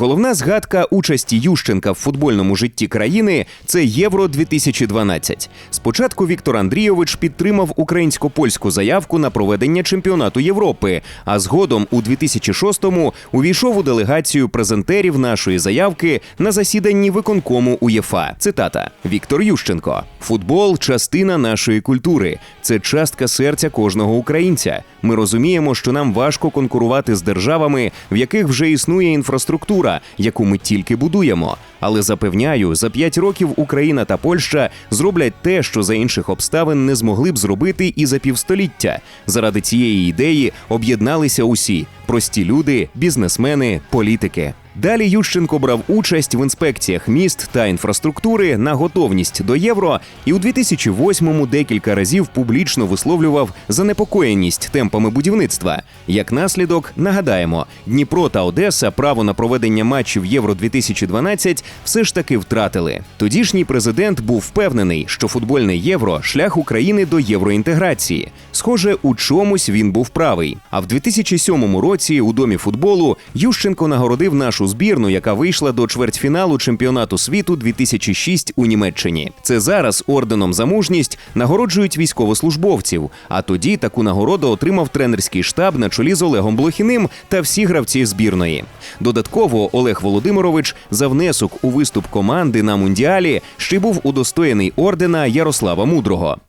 Головна згадка участі Ющенка в футбольному житті країни це Євро 2012 Спочатку Віктор Андрійович підтримав українсько-польську заявку на проведення чемпіонату Європи, а згодом у 2006-му увійшов у делегацію презентерів нашої заявки на засіданні виконкому УЄФА. Цитата Віктор Ющенко: футбол частина нашої культури, це частка серця кожного українця. Ми розуміємо, що нам важко конкурувати з державами, в яких вже існує інфраструктура, яку ми тільки будуємо. Але запевняю, за п'ять років Україна та Польща зроблять те, що за інших обставин не змогли б зробити і за півстоліття. Заради цієї ідеї об'єдналися усі прості люди, бізнесмени, політики. Далі Ющенко брав участь в інспекціях міст та інфраструктури на готовність до євро, і у 2008-му декілька разів публічно висловлював занепокоєність темпами будівництва. Як наслідок, нагадаємо, Дніпро та Одеса право на проведення матчів Євро 2012 все ж таки втратили. Тодішній президент був впевнений, що футбольне євро шлях України до євроінтеграції. Схоже, у чомусь він був правий. А в 2007 році у домі футболу Ющенко нагородив нашу збірну, яка вийшла до чвертьфіналу чемпіонату світу 2006 у Німеччині. Це зараз орденом за мужність нагороджують військовослужбовців. А тоді таку нагороду отримав тренерський штаб на чолі з Олегом Блохіним та всі гравці збірної. Додатково Олег Володимирович за внесок у виступ команди на мундіалі ще й був удостоєний ордена Ярослава Мудрого.